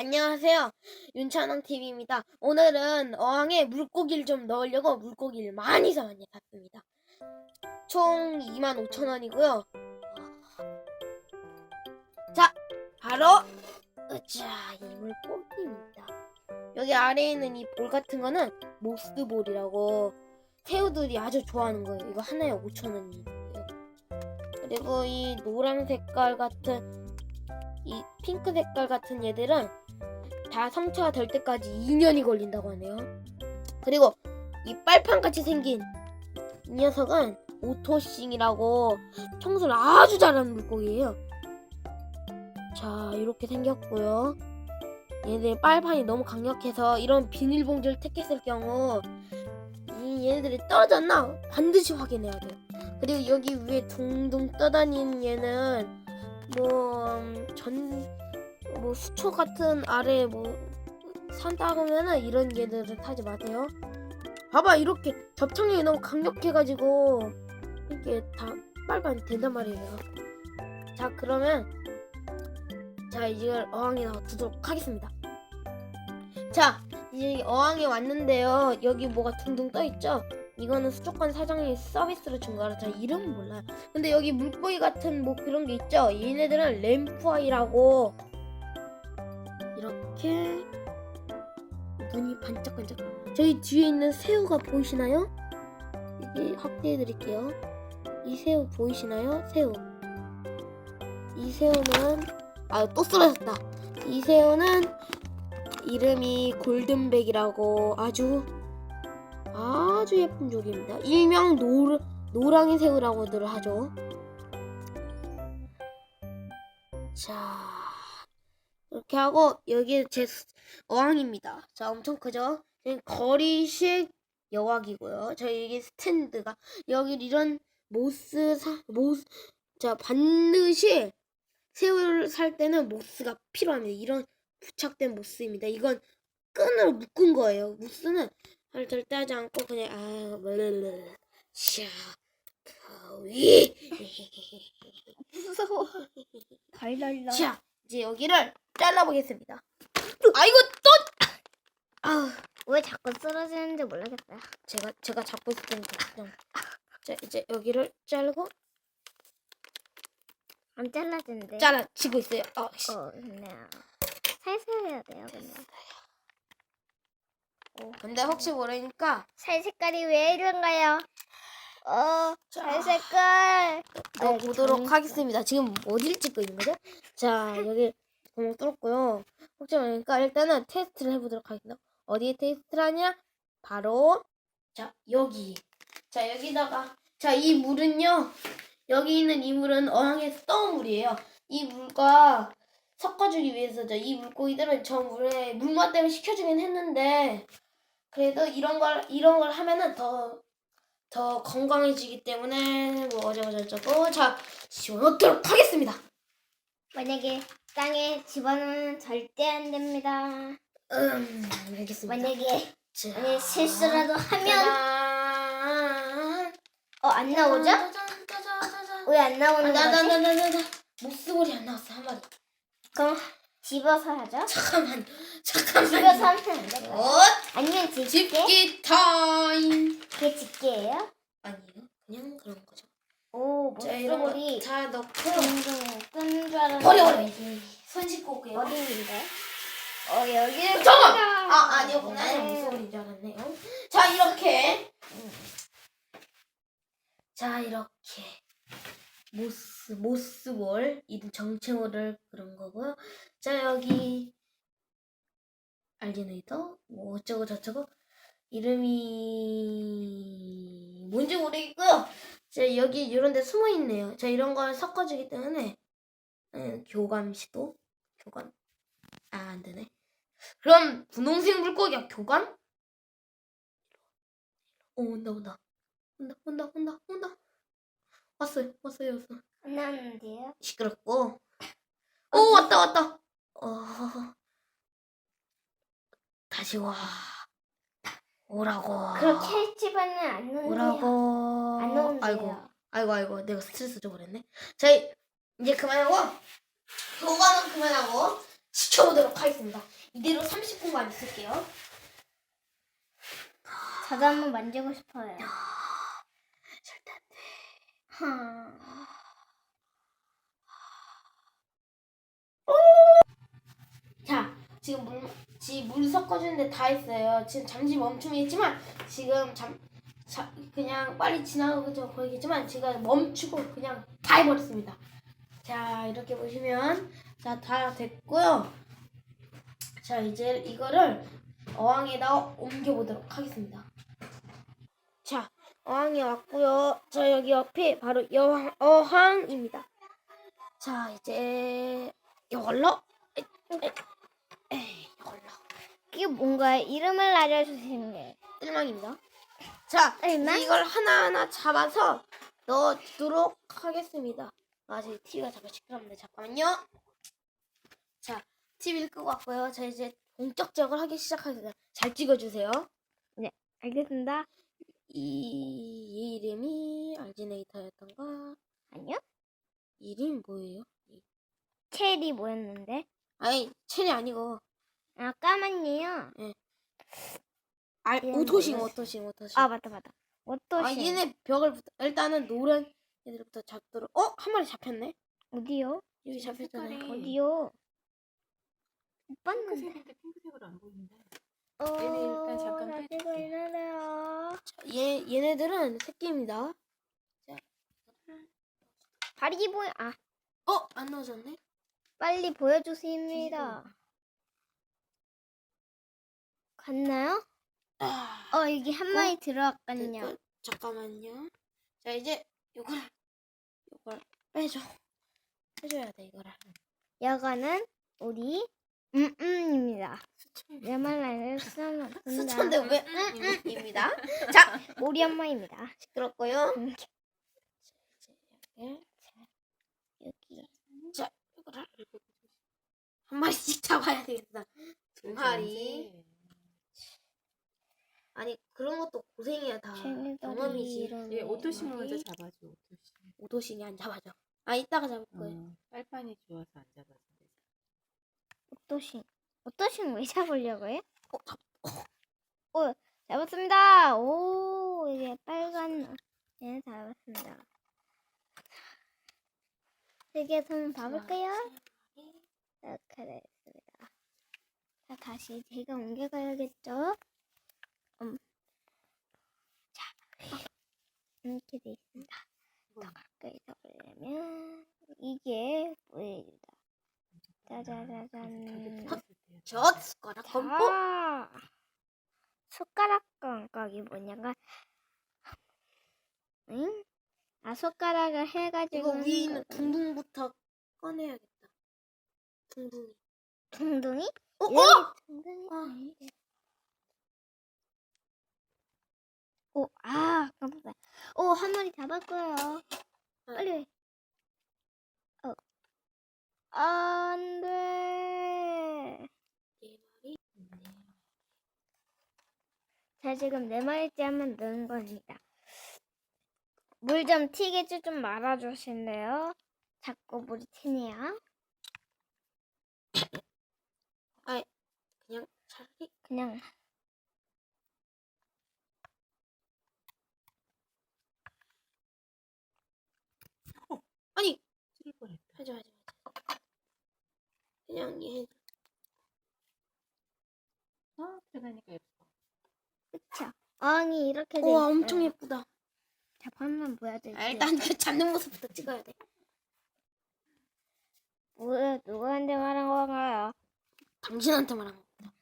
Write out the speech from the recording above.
안녕하세요. 윤찬왕 TV입니다. 오늘은 어항에 물고기를 좀 넣으려고 물고기를 많이 사 많이 샀습니다. 총 25,000원이고요. 자, 바로 자, 이 물고기입니다. 여기 아래에 있는 이 볼 같은 거는 모스볼이라고 새우들이 아주 좋아하는 거예요. 이거 하나에 5,000원이에요. 그리고 이 노란 색깔 같은 이 핑크 색깔 같은 얘들은 다 성체가 될 때까지 2년이 걸린다고 하네요. 그리고 이 빨판 같이 생긴 이 녀석은 오토싱이라고 청소를 아주 잘하는 물고기예요. 자, 이렇게 생겼고요. 얘네 빨판이 너무 강력해서 이런 비닐봉지를 택했을 경우 이 얘네들이 떨어졌나 반드시 확인해야 돼요. 그리고 여기 위에 둥둥 떠다니는 얘는 뭐전 뭐 수초 같은 아래 뭐 산다 보면은 이런 얘들은 타지 마세요. 봐봐 이렇게 접착력이 너무 강력해가지고 이게 다 빨빨 된단 말이에요. 자 그러면 자 이제 어항에 넣어두도록 하겠습니다. 자 이제 어항에 왔는데요. 여기 뭐가 둥둥 떠 있죠? 이거는 수족관 사장님이 서비스로 준 거라 저 이름은 몰라요. 근데 여기 물고기 같은 뭐 그런 게 있죠? 얘네들은 램프아이라고 이렇게 눈이 반짝반짝. 저희 뒤에 있는 새우가 보이시나요? 여기 확대해 드릴게요. 이 새우 보이시나요? 새우. 이 새우는 아 또 쓰러졌다. 이 새우는 이름이 골든백이라고 아주 아주 예쁜 조개입니다. 일명 노, 노랑이 새우라고들 하죠. 자, 이렇게 하고 여기 제 수- 어항입니다. 자, 엄청 크죠? 거리식 여왕이고요. 저 여기 스탠드가 여기 이런 모스 사 모스 자 반드시 새우를 살 때는 모스가 필요합니다. 이런 부착된 모스입니다. 이건 끈으로 묶은 거예요. 모스는 할 절대 하지 않고 그냥 아 블르르 샤 가위 무서워. 달달달. 자 이제 여기를 잘라보겠습니다. 아이고 또 아, 왜 자꾸 쓰러지는지 모르겠어요. 제가 제가 잡고 있을 때는 그냥 자 이제 여기를 자르고 안 잘라진대. 잘라지고 있어요. 어, 씨. 어, 네. 살살 해야 돼요, 근데. 근데 혹시 모르니까 살 색깔이 왜 이런가요? 어, 자. 살 색깔. 넣어 여기 보도록 정리- 하겠습니다. 지금 어디를 찍고 있는 거죠? 자 여기 구멍 뚫었고요. 혹시 모르니까 일단은 테스트를 해보도록 하겠습니다. 어디에 테스트를 하냐? 바로 자 여기. 자 여기다가 자 이 물은요. 여기 있는 이 물은 어항에서 떠온 물이에요. 이 물과 섞어주기 위해서죠. 이 물고기들은 저 물에 물맛 때문에 식혀주긴 했는데 그래도 이런 걸 이런 걸 하면은 더 더 건강해지기 때문에 뭐 어쩌고 저쩌고 자 집어넣도록 하겠습니다. 만약에 땅에 집어넣으면 절대 안 됩니다. 음 알겠습니다. 만약에, 자, 만약에 실수라도 하면, 짜잔. 어, 안 나오죠? 짜잔, 짜잔, 짜잔. 왜 안 나오는 거지? 짜자자자자자. 모스볼이 안 나왔어 한 마리. 그럼 집어서 하죠? 잠깐만 잠깐만. 집어서 하면 안 될까요? 어? 아니면 집게? 집기 타임. 그게 집게예요? 아니요 그냥 그런 거죠. 오, 자 이런 모스볼이 거다 넣고 둥둥 끈줄 알았는데. 버려 버려. 손 씻고 올게요. 어디인데? 어 여기 잠깐! 아 아니었구나. 네. 모스볼인 줄 알았네요. 자 이렇게 자 이렇게 모스 모스볼 이름 정체모를 그런 거고요. 자 여기 알리네이터 뭐 어쩌고 저쩌고 이름이 뭔지 모르겠고요. 자 여기 이런 데 숨어 있네요. 자 이런 걸 섞어주기 때문에 음, 교감 시도 교감 아 안 되네. 그럼 분홍색 물고기가 교감? 어 온다 온다 온다 온다 온다 온다 왔어요 왔어요 왔어 안 나오는데요? 시끄럽고 오 왔다 왔다 어 다시 와 오라고 그렇게 집어는 안 놓는데요. 오라고 안 놓는데요. 아이고 아이고 아이고 내가 스트레스 좀 그랬네 자 이제 그만하고 교감은 그만하고 시켜보도록 하겠습니다. 이대로 30분간 있을게요. 저도 한번 만지고 싶어요. 절대 안 돼. 하. 자, 지금 물, 지금 물 섞어주는데 다 했어요. 지금 잠시 멈춤이 있지만 지금 잠, 자, 그냥 빨리 지나가죠 보이겠지만 제가 멈추고 그냥 다 해버렸습니다. 자, 이렇게 보시면 자, 다 됐고요. 자, 이제 이거를 어항에다 옮겨보도록 하겠습니다. 자, 어항에 왔고요. 자, 여기 옆에 바로 여왕, 어항입니다. 자, 이제 이걸로 에이, 에이, 에이, 이걸로 이게 뭔가요? 이름을 알려주시는 게. 일망입니다. 자, 일망? 이제 이걸 하나하나 잡아서 넣어두도록 하겠습니다. 아, 제 TV가 잠깐 시끄럽네. 잠깐만요. 자, TV를 끄고 왔고요. 자, 이제 본격적으로 하기 시작하겠습니다. 잘 찍어주세요. 알겠습니다. 이, 이 이름이 알지네이터였던가? 아니요? 이름 뭐예요? 체리 뭐였는데? 아니, 체리 아니고. 아, 까만이요? 알, 이름 오토싱? 오토싱, 오토싱. 아, 맞다, 맞다. 어떠신? 아, 얘네 벽을 붙- 일단은 노란 애들부터 잡도록. 어, 한 마리 잡혔네. 어디요? 여기 잡혔잖아요. 색깔이- 어디요? 못 봤는데. 핑크색인데 핑크색으로 안 보이는데. 어, 얘네 일단 잠깐 빼줄게. 자, 얘 얘네들은 새끼입니다. 발이 보여, 아, 어, 안 넣어졌네. 빨리 보여주십니다. 갔나요? 아, 어, 여기 한 마리 들어갔거든요. 됐고, 잠깐만요. 자, 이제 요걸 요걸 빼줘. 빼줘야 돼 이거를. 여가는 우리 음음입니다. 내 말을 쓰는 수천대 왜? 음, 음입니다. 자, 우리 엄마입니다. 시끄럽고요. 음. 여기 자, 이거를 한 마리씩 잡아야 되겠다. 두 마리. 아니 그런 것도 고생이야 다. 쟤네들이 경험이지. 이런 얘 오토심을 말이- 먼저 잡아줘. 오토심. 오도싱이 안 잡아줘. 아 이따가 잡을 거예요. 어, 빨판이 좋아서 안 잡아줘. 오토신 오토신 왜 잡으려고요? 어, 잡. 오 잡았습니다. 오 이게 빨간 네 잡았습니다. 세개 손 봐볼까요? 이렇게 됐습니다. 자 다시 제가 옮겨가야겠죠? 음. 자 어, 이렇게 돼 있습니다. 더 가까이 잡으려면 이게 보입니다. 짜자자잔. 젖 숟가락 건포. 자, 숟가락 감각이 뭐냐가, 응? 아 숟가락을 해가지고 위에 있는. 둥둥부터 꺼내야겠다. 둥둥이. 둥둥이? 어, 얘 어! 둥둥이. 아. 아닌데. 오, 아, 깜짝이야. 오, 한 마리 잡았어요. 빨리. 어. 안 돼. 네. 자, 지금 네 마리째 한번 넣은 겁니다. 물 좀 튀게 좀 말아주실래요? 자꾸 물이 튀네요. 그냥 차라리 그냥 아니 뻔했다. 하지 마지 마. 그냥 얘 어, 편하니까 예뻐. 그쵸? 어항이 이렇게 돼 우와 있어요. 엄청 예쁘다. 자, 한번 보여드릴게요. 아, 일단 그 잡는 모습부터 찍어야 돼. 뭐야, 누구한테 말한 건가요? 당신한테 말한 거.